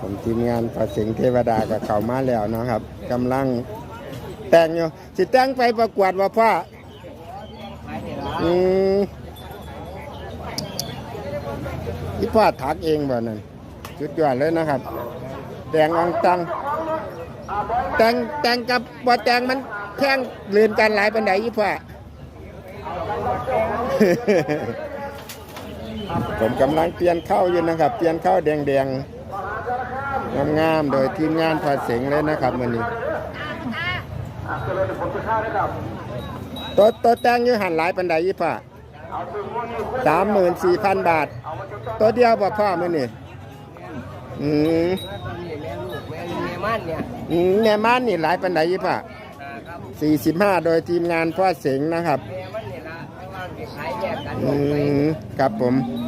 ผมทีมงานประสิงห์เทวดากับเขามาแล้วนะครับกำลังแต่งอยู่สิแต่งไปประกวดว่าพ่ออืมที่พ่อถักเองบ่นั่นจุดยอดเลยนะครับ แต่งอองตังแต่งแต่งกับบ่แต่งมันแข่งเรียนกันหลายปันไดยี่พ่อผมกำลังเปลี่ยนเข้าอยู่นะครับ เปลี่ยนเข้าแดงๆ งามๆ โดยทีมงานพอเสงเลยนะครับมันนี้ตัวตัวแต่งอยู่หันหลายปันไดยี่พ่อสามหมื่นสี่พันบาท ตัวเดียวบ่พ่อมันนี่อืมแม่ลูกแม่แม่มันเนี่ยอืมแม่ม่านนี่หลายปันไดยี่ป่ะนะครับสี่สิบห้าโดยทีมงานพ่อเสงนะครับแม่มันเนี่ยละข้างล่างจะขายแยกกันออือกไปมครับผมแ